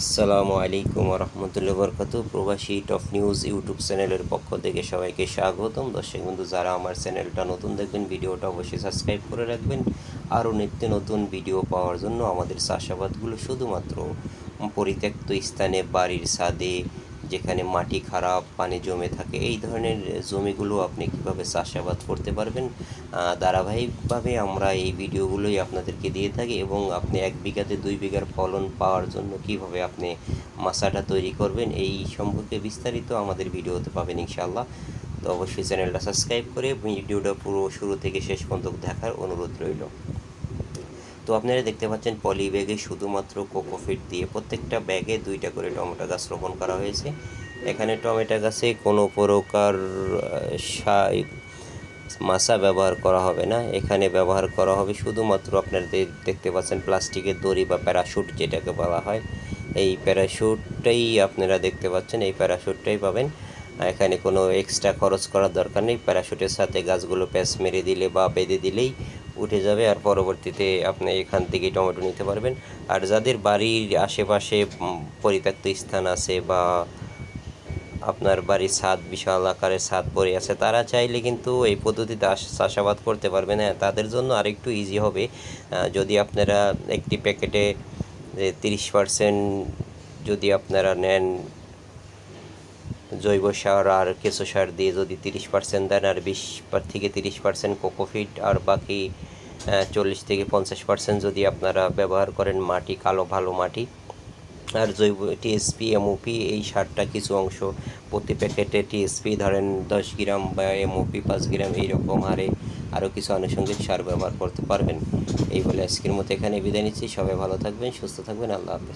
আসসালামু আলাইকুম রহমতুল্লাহ বরকত প্রবাসী টপ নিউজ ইউটিউব চ্যানেলের পক্ষ থেকে সবাইকে স্বাগতম। দর্শক বন্ধু, যারা আমার চ্যানেলটা নতুন দেখবেন, ভিডিওটা অবশ্যই সাবস্ক্রাইব করে রাখবেন। আরও নিত্য নতুন ভিডিও পাওয়ার জন্য আমাদের চাষাবাদগুলো শুধুমাত্র পরিত্যক্ত স্থানে, বাড়ির ছাদে যেখানে মাটি খারাপ, পানি জমে থাকে, এই ধরনের জমিগুলো আপনি কীভাবে চাষাবাদ করতে পারবেন? ধারাবাহিকভাবে আমরা এই ভিডিওগুলোই আপনাদেরকে দিয়ে থাকি এবং আপনি এক বিঘাতে দুই বিঘার ফলন পাওয়ার জন্য কীভাবে আপনি মাসাটা তৈরি করবেন, এই সম্পর্কে বিস্তারিত আমাদের ভিডিওতে পাবেন ইনশাআল্লাহ। তো অবশ্যই চ্যানেলটা সাবস্ক্রাইব করে ভিডিওটা পুরো শুরু থেকে শেষ পর্যন্ত দেখার অনুরোধ রইল। তো আপনারা দেখতে পাচ্ছেন পলি ব্যাগে শুধুমাত্র কোকোফিট দিয়ে প্রত্যেকটা ব্যাগে দুইটা করে টমেটো গাছ রোপণ করা হয়েছে। এখানে টমেটো গাছে কোনো প্রকার মাসা ব্যবহার করা হবে না। এখানে ব্যবহার করা হবে শুধুমাত্র আপনারা দেখতে পাচ্ছেন প্লাস্টিকের দড়ি বা প্যারাশুট যেটাকে বলা হয়। এই প্যারাশুটটাই আপনারা দেখতে পাচ্ছেন, এই প্যারাশুটটাই পাবেন। এখানে কোনো এক্সট্রা খরচ করার দরকার নেই। প্যারাশুটের সাথে গাছগুলো প্যাচ মেরে দিলে বা বেঁধে দিলেই উঠে যাবে আর পরবর্তীতে আপনি এখান থেকে টমেটো নিতে পারবেন। আর যাদের বাড়ির আশেপাশে পরিত্যক্ত স্থান আছে বা আপনার বাড়ির ছাদ, বিশাল আকারের ছাদ পড়ে আছে, তারা চাইলে কিন্তু এই পদ্ধতিতে চাষাবাদ করতে পারবেন। হ্যাঁ তাদের জন্য আরেকটু ইজি হবে। যদি আপনারা একটি প্যাকেটে তিরিশ পার্সেন্ট যদি আপনারা নেন জৈব সার আর কেঁচো সার দিয়ে যদি তিরিশ পার্সেন্ট দেন আর বিশ থেকে তিরিশ পার্সেন্ট কোকোফিট আর বাকি চল্লিশ থেকে পঞ্চাশ পার্সেন্ট যদি আপনারা ব্যবহার করেন মাটি, কালো ভালো মাটি আর জৈব টিএসপি এমওপি এই সারটা কিছু অংশ প্রতি প্যাকেটে টিএসপি ধরেন দশ গ্রাম বা এমওপি পাঁচ গ্রাম এইরকম হারে আরও কিছু আনুষঙ্গিক সার ব্যবহার করতে পারবেন। এই বলে আজকের মতো এখানে বিদায় নিচ্ছি। সবাই ভালো থাকবেন, সুস্থ থাকবেন। আল্লাহ হাফেজ।